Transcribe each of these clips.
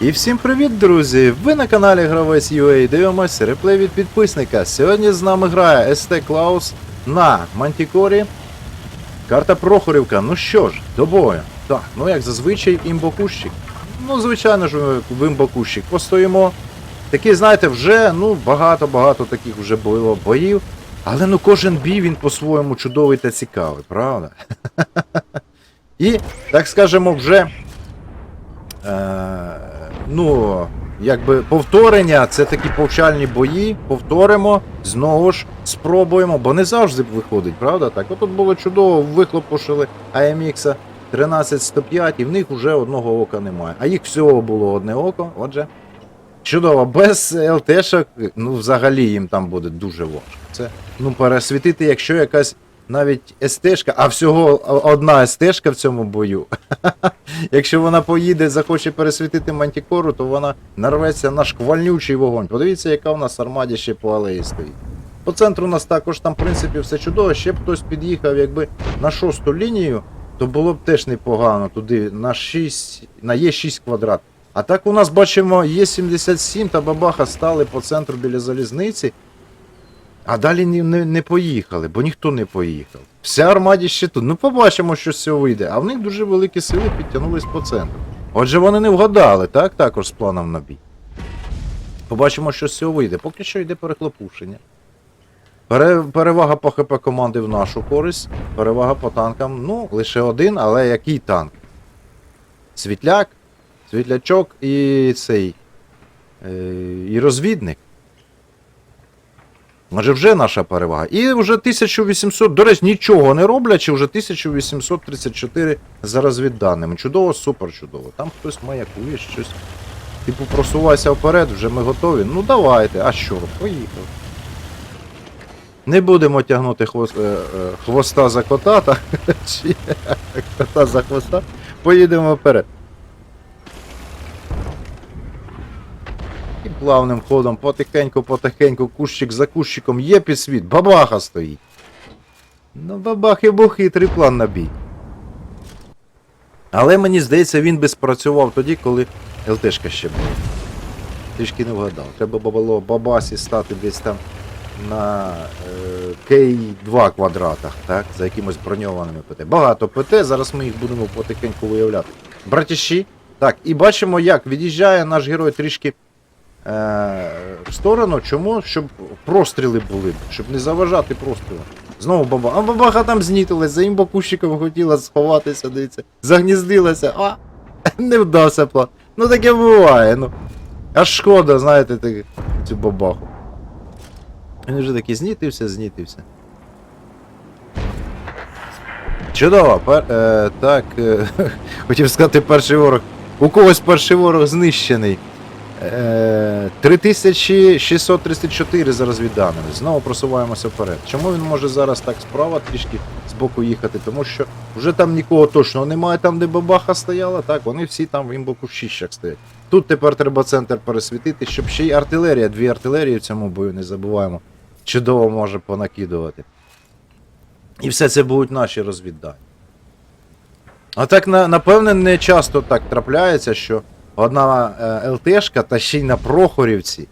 І всім привіт, друзі! Ви на каналі Гравець UA дивимося реплей від підписника. Сьогодні з нами грає СТ Клаус на Мантікорі. Карта Прохорівка. Ну що ж, до бою. Так, ну як зазвичай імбокущик. Ну, звичайно ж, в імбокущик постоїмо. Такі, знаєте, вже ну, багато-багато таких вже було боїв. Але ну кожен бій він по-своєму чудовий та цікавий, правда? І, так скажемо, вже. Е, ну, якби повторення, це такі повчальні бої. Повторимо, знову ж спробуємо, бо не завжди виходить, правда? Так, от тут було чудово, вихлопушили AMX 13105, і в них вже одного ока немає. А їх всього було одне око, отже. Чудово, без ЛТшок, ну взагалі їм там буде дуже важко. Це ну пересвітити, якщо якась навіть СТшка, а всього одна СТшка в цьому бою. Якщо вона поїде, захоче пересвітити мантікору, то вона нарветься на шквальнючий вогонь. Подивіться, яка в нас армаді ще по алеї стоїть. По центру у нас також там, в принципі, все чудово. Ще б хтось під'їхав, якби на шосту лінію, то було б теж непогано туди на 6, на Є6 квадрат. А так у нас бачимо Є77 та Бабаха стали по центру біля залізниці. А далі не, не, не поїхали, бо ніхто не поїхав. Вся армаді ще тут. Ну побачимо, що з цього вийде. А в них дуже великі сили підтягнулись по центру. Отже, вони не вгадали, так? Також з планом на бій. Побачимо, що з цього вийде. Поки що йде перехлопушення. Пере, перевага по ХП команди в нашу користь. Перевага по танкам. Ну, лише один, але який танк? Світляк, світлячок і цей. Е, і розвідник. Може вже наша перевага. І вже 1800, до речі, нічого не роблячи, вже 1834 за розвідданими. Чудово, супер чудово. Там хтось маякує щось. Типу, просувайся вперед, вже ми готові. Ну давайте, а що, поїхав. Не будемо тягнути хвост, е, е, хвоста за кота, та, кота за хвоста. Поїдемо вперед. І плавним ходом, потихеньку, потихеньку, кущик за кущиком є підсвіт, бабаха стоїть. Ну, бабахи був хитрий план на бій. Але мені здається, він би спрацював тоді, коли ЛТшка ще була. Трішки не вгадав. Треба було бабасі стати десь там на е, К2 квадратах, так? За якимось броньованими ПТ. Багато ПТ, зараз ми їх будемо потихеньку виявляти. Братіші. Так, і бачимо, як від'їжджає наш герой трішки в сторону. Чому? Щоб простріли були, щоб не заважати прострілам. Знову баба. А бабаха там знітилась, за імбокущиком хотіла сховатися, дивіться. Загніздилася, а не вдався план. Ну таке буває, ну. Аж шкода, знаєте, так, цю бабаху. Він вже такий знітився, знітився. Чудово, пер, е, так, е, хотів сказати перший ворог. У когось перший ворог знищений. Е, 3634 зараз відданими. Знову просуваємося вперед. Чому він може зараз так справа трішки збоку їхати? Тому що вже там нікого точно немає, там де бабаха стояла, так, вони всі там в імбокущищах стоять. Тут тепер треба центр пересвітити, щоб ще й артилерія, дві артилерії в цьому бою, не забуваємо. Чудово може понакидувати. І все це будуть наші розвіддання. А так, напевне, не часто так трапляється, що одна е, ЛТшка та ще й на Прохорівці.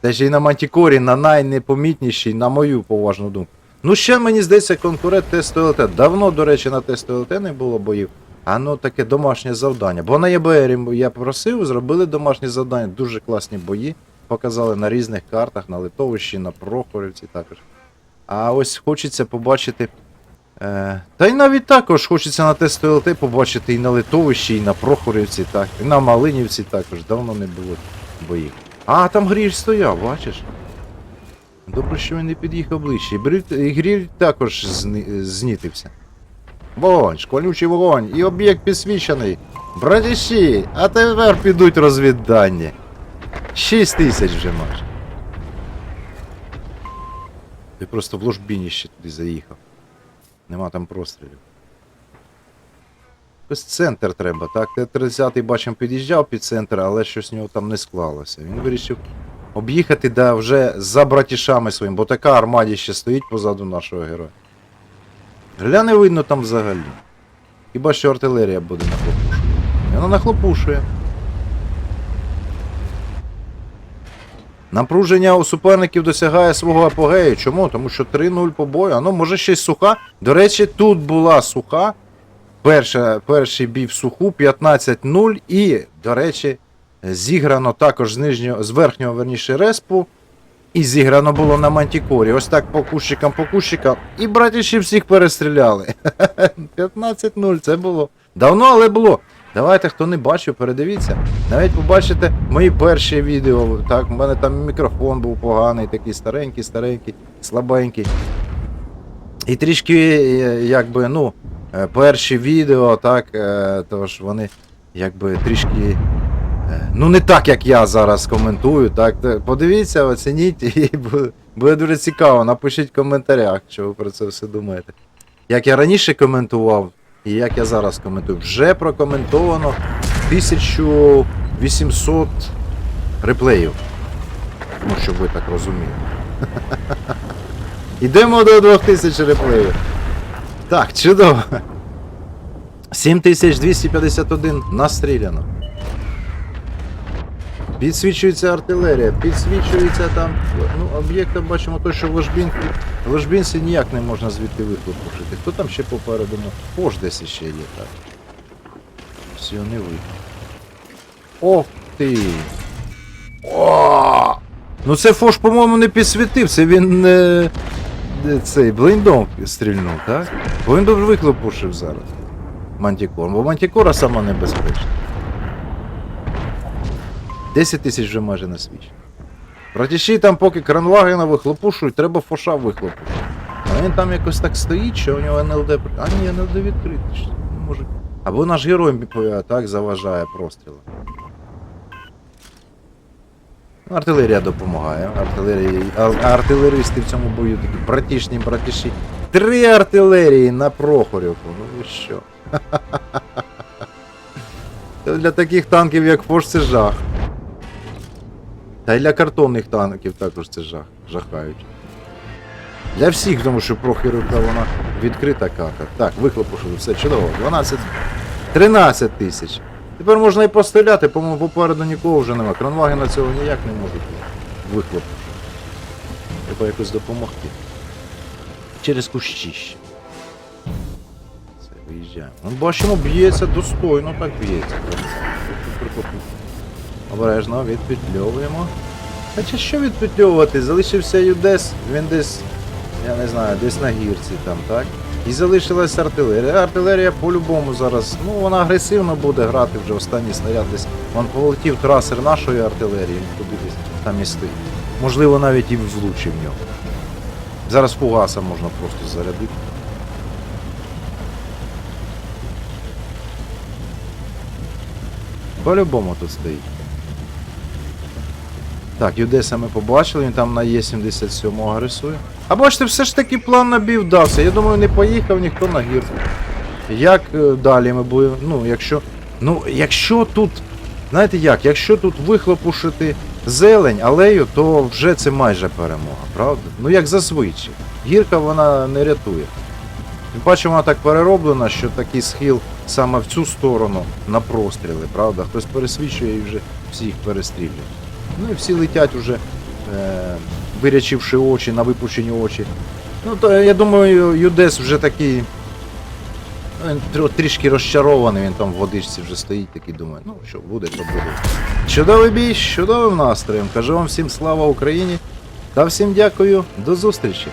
Та ще й на Мантікорі, на найнепомітнішій, на мою поважну думку. Ну, ще мені здається, конкурент тесту ЛТ. Давно, до речі, на тесту ЛТ не було боїв. А ну таке домашнє завдання. Бо на ЄБРі я просив, зробили домашні завдання, дуже класні бої. Показали на різних картах, на Литовищі, на Прохорівці також. А ось хочеться побачити. Е, та й навіть також хочеться на тесту ЛТ побачити і на Литовищі, і на Прохорівці, так, і на Малинівці також. Давно не було боїв. А, там Гріль стояв, бачиш? Добре, що він не під'їхав ближче. І Гріль також зни- знітився. Вогонь, шквалючий вогонь, і об'єкт підсвічений. Братіші, а тепер підуть розвіддання. Шість тисяч вже майже. Ти просто в ложбініще туди заїхав. Нема там прострілів. Ось центр треба, так? Т-30 бачимо під'їжджав під центр, але щось в нього там не склалося. Він вирішив об'їхати да, вже за братішами своїм, бо така армаді ще стоїть позаду нашого героя. Гля не видно там взагалі. Хіба що артилерія буде нахлопушувати. Вона нахлопушує. Напруження у суперників досягає свого апогею. Чому? Тому що 3-0 по бою. А ну, може ще й суха. До речі, тут була суха. Перша, перший бій в суху 15-0. І, до речі, зіграно також з нижнього, з верхнього верніше респу. І зіграно було на мантікорі. Ось так по кущикам, по кущикам. І братіші всіх перестріляли. 15-0, це було. Давно, але було. Давайте, хто не бачив, передивіться. Навіть побачите мої перші відео. Так, у мене там мікрофон був поганий, такий старенький, старенький, слабенький. І трішки, е, якби, ну, е, перші відео, так, е, тож вони якби трішки. Ну, не так, як я зараз коментую. Так, подивіться, оцініть, і буде дуже цікаво. Напишіть в коментарях, що ви про це все думаєте. Як я раніше коментував, і як я зараз коментую, вже прокоментовано 1800 реплеїв. Ну, щоб ви так розуміли. Ідемо до 2000 реплеїв. Так, чудово. 7251 настріляно. Підсвічується артилерія, підсвічується там. Ну, об'єкти бачимо той, що в ложбінці. Ніяк не можна звідти вихлопушити. Хто там ще попереду? Ну, Пош десь ще є, так. Все, не ви. Ох ти! О! Ну це Фош, по-моєму, не підсвітив, це він не. не цей блиндом стрільнув, так? Бо він добре вихлопушив зараз. Мантікор. Бо Мантікора сама небезпечна. 10 тисяч вже майже на свіч. Братіші там поки кранвагена вихлопушують, треба фоша вихлопушити. А він там якось так стоїть, що у нього НЛД. А ні, НЛД відкритий. Може. Або наш герой так заважає простріли. Артилерія допомагає. Артилерії, а- артилеристи в цьому бою такі братішні братіші. Три артилерії на Прохорівку. Ну ви що? Для таких танків, як Фош, це жах. Та й для картонних танків також це жах. Жахають. Для всіх, тому що Прохорівка вона відкрита карта. Так, вихлопушили, все чудово. 12. 13 тисяч. Тепер можна і постріляти, по-моєму, попереду нікого вже нема. Кронвагена цього ніяк не можуть вихлопушити. Треба якось допомогти. Через кущі. Все, виїжджаємо. Ну, бачимо, б'ється достойно, так б'ється. Обережно, відпетльовуємо. Хоча що відпетльовувати? Залишився Юдес, він десь, я не знаю, десь на гірці там, так? І залишилась артилерія. Артилерія по-любому зараз, ну вона агресивно буде грати вже останній снаряд десь. Вон полетів трасер нашої артилерії, туди десь там і стоїть. Можливо, навіть і влучив нього. Зараз фугаса можна просто зарядити. По-любому тут стоїть. Так, Юдеса ми побачили, він там на Е77 агресує. А бачите, все ж таки план на бій вдався. Я думаю, не поїхав ніхто на гір. Як е, далі ми будемо. Ну, якщо. Ну, якщо тут. Знаєте як, якщо тут вихлопушити зелень, алею, то вже це майже перемога, правда? Ну як зазвичай. Гірка вона не рятує. Тим паче вона так перероблена, що такий схил саме в цю сторону на простріли, правда? Хтось пересвічує і вже всіх перестрілює. Ну і всі летять уже, е, вирячивши очі, на випущені очі. Ну, то я думаю, Юдес вже такий. ну, Він трішки розчарований, він там в водичці вже стоїть, такий думає, ну що буде, то буде. Чудовий бій, чудовим настроєм. Кажу вам всім слава Україні та всім дякую, до зустрічі!